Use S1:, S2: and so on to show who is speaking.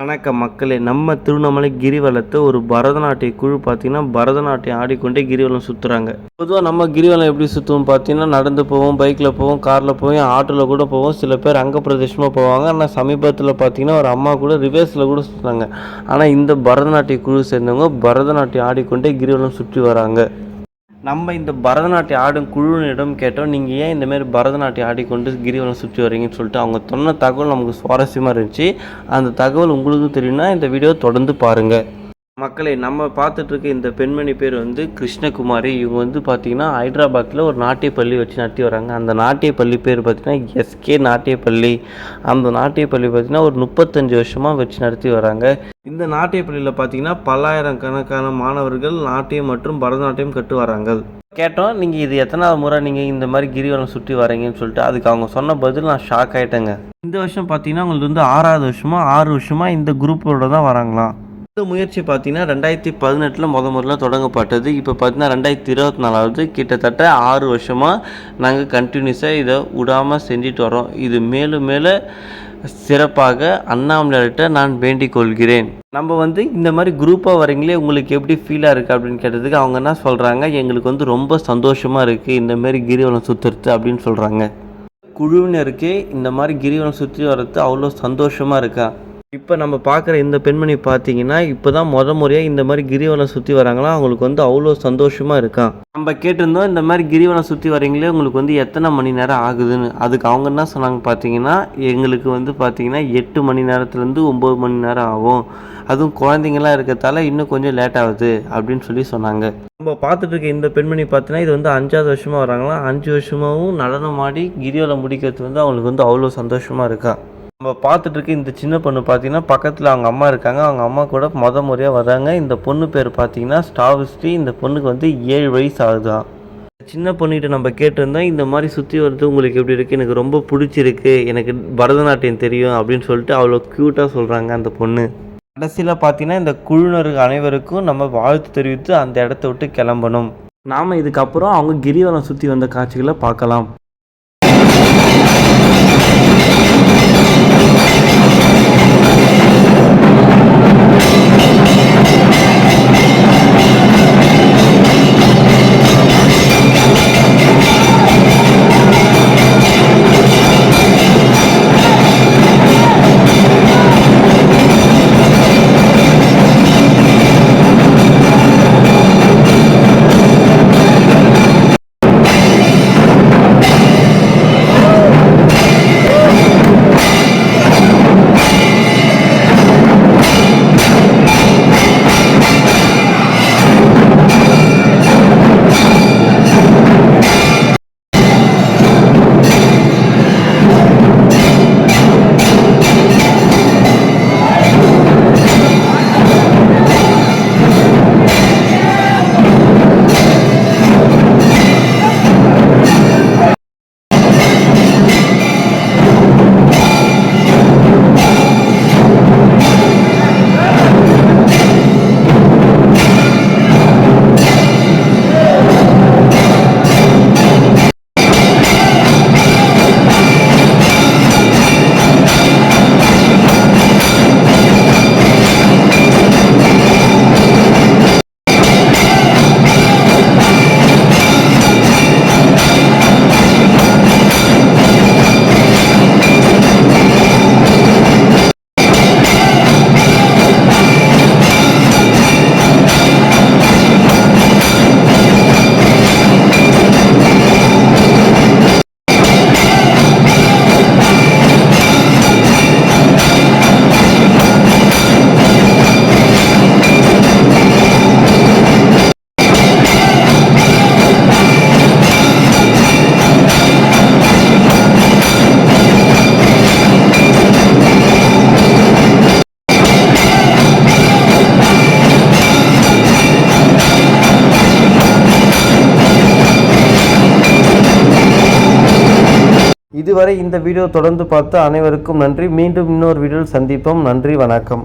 S1: வணக்கம் மக்களே நம்ம திருவண்ணாமலை கிரிவலத்தை ஒரு பரதநாட்டிய குழு பார்த்தீங்கன்னா பரதநாட்டியம் ஆடிக்கொண்டே கிரிவலம் சுற்றுறாங்க பொதுவாக நம்ம கிரிவலம் எப்படி சுற்றுவோம் பார்த்தீங்கன்னா நடந்து போவோம் பைக்கில் போவோம் காரில் போவோம் ஆட்டோவில் கூட போவோம் சில பேர் அங்க பிரதேசமாக போவாங்க. ஆனால் சமீபத்தில் பார்த்தீங்கன்னா ஒரு அம்மா கூட ரிவர்ஸில் கூட சுற்றுறாங்க ஆனால் இந்த பரதநாட்டிய குழு சேர்ந்தவங்க பரதநாட்டியம் ஆடிக்கொண்டே கிரிவலம் சுற்றி வராங்க. நம்ம இந்த பரதநாட்டியம் ஆடும் குழுவினிடம் கேட்டோம் நீங்கள் ஏன் இந்தமாரி பரதநாட்டியம் ஆடிக்கொண்டு கிரிவலம் சுற்றி வரீங்கன்னு சொல்லிட்டு அவங்க சொன்ன தகவல் நமக்கு சுவாரஸ்யமாக இருந்துச்சு. அந்த தகவல் உங்களுக்கும் தெரியும்னா இந்த வீடியோ தொடர்ந்து பாருங்கள் மக்களை நம்ம பார்த்துட்ருக்க இந்த பெண்மணி பேர் வந்து கிருஷ்ணகுமாரி. இவங்க வந்து பார்த்தீங்கன்னா ஹைதராபாத்தில் ஒரு நாட்டிய பள்ளி வச்சு நடத்தி வராங்க. அந்த நாட்டிய பள்ளி பேர் பார்த்தீங்கன்னா எஸ்கே நாட்டிய பள்ளி அந்த நாட்டிய பள்ளி பார்த்தீங்கன்னா ஒரு முப்பத்தஞ்சு வருஷமாக வச்சு நடத்தி வராங்க. இந்த நாட்டிய பள்ளியில் பார்த்தீங்கன்னா பல்லாயிரம் கணக்கான மாணவர்கள் நாட்டியம் மற்றும் பரதநாட்டியம் கற்று வராங்க. கேட்டோம் நீங்கள் இது எத்தனாவது முறை நீங்கள் இந்த மாதிரி கிரிவலம் சுற்றி வரீங்கன்னு சொல்லிட்டு அதுக்கு அவங்க சொன்ன பதில் நான் ஷாக் ஆகிட்டேங்க இந்த வருஷம் பார்த்தீங்கன்னா உங்களுக்கு வந்து ஆறாவது வருஷமாக ஆறு வருஷமாக இந்த குரூப்போட தான் வராங்களாம். இந்த முயற்சி பார்த்தீங்கன்னா ரெண்டாயிரத்தி பதினெட்டில் முத முதல்ல தொடங்கப்பட்டது. இப்போ பார்த்தீங்கன்னா ரெண்டாயிரத்தி இருபத்தி நாலாவது கிட்டத்தட்ட ஆறு வருஷமாக நாங்கள் கண்டினியூஸாக இதை விடாமல் செஞ்சுட்டு வரோம் இது மேலும் மேலே சிறப்பாக அண்ணாமலையிட்ட நான் வேண்டிக் கொள்கிறேன். நம்ம வந்து இந்த மாதிரி குரூப்பாக வரீங்களே உங்களுக்கு எப்படி ஃபீலாக இருக்குது அப்படின்னு கேட்டதுக்கு அவங்க என்ன சொல்கிறாங்க எங்களுக்கு வந்து ரொம்ப சந்தோஷமாக இருக்குது இந்த மாதிரி கிரிவலம் சுற்றுறது அப்படின்னு சொல்கிறாங்க குழுவினருக்கே இந்த மாதிரி கிரிவலம் சுற்றி வர்றது அவ்வளோ சந்தோஷமாக இருக்கா? இப்போ நம்ம பார்க்குற இந்த பெண்மணி பார்த்தீங்கன்னா இப்போ தான் முத முறையாக இந்த மாதிரி கிரிவலம் சுற்றி வராங்களா? அவங்களுக்கு வந்து அவ்வளோ சந்தோஷமாக இருக்கான் நம்ம கேட்டிருந்தோம் இந்த மாதிரி கிரிவலம் சுற்றி வரீங்களே உங்களுக்கு வந்து எத்தனை மணி நேரம் ஆகுதுன்னு. அதுக்கு அவங்க என்ன சொன்னாங்க பார்த்தீங்கன்னா எங்களுக்கு வந்து பார்த்தீங்கன்னா எட்டு மணி நேரத்துலேருந்து ஒம்பது மணி நேரம் ஆகும். அதுவும் குழந்தைங்களாம் இருக்கிறதால இன்னும் கொஞ்சம் லேட் ஆகுது அப்படின்னு சொல்லி சொன்னாங்க. நம்ம பார்த்துட்டு இருக்க இந்த பெண்மணி பார்த்தீங்கன்னா இது வந்து அஞ்சாவது வருஷமாக வராங்களாம் அஞ்சு வருஷமாகவும் நடனம் ஆடி கிரிவலம் முடிக்கிறது வந்து அவங்களுக்கு வந்து அவ்வளோ சந்தோஷமாக இருக்கா? நம்ம பார்த்துட்ருக்க இந்த சின்ன பொண்ணு பார்த்தீங்கன்னா பக்கத்தில் அவங்க அம்மா இருக்காங்க. அவங்க அம்மா கூட மொத முறையாக வராங்க. இந்த பொண்ணு பேர் பார்த்தீங்கன்னா ஸ்டாவிஸ்டி. இந்த பொண்ணுக்கு வந்து ஏழு வயசு ஆகுதான் சின்ன பொண்ணுகிட்ட நம்ம கேட்டிருந்தோம் இந்த மாதிரி சுற்றி வர்றது உங்களுக்கு எப்படி இருக்குது எனக்கு ரொம்ப பிடிச்சிருக்கு. எனக்கு பரதநாட்டியம் தெரியும் அப்படின்னு சொல்லிட்டு அவ்வளோ க்யூட்டாக சொல்கிறாங்க அந்த பொண்ணு. கடைசியில் பார்த்தீங்கன்னா இந்த குழுநர்கள் அனைவருக்கும் நம்ம வாழ்த்து தெரிவித்து அந்த இடத்த விட்டு கிளம்பணும். நாம் இதுக்கப்புறம் அவங்க கிரிவலம் சுற்றி வந்த காட்சிகளை பார்க்கலாம். இதுவரை இந்த வீடியோ தொடர்ந்து பார்த்த அனைவருக்கும் நன்றி. மீண்டும் இன்னொரு வீடியோவில் சந்திப்போம். நன்றி வணக்கம்.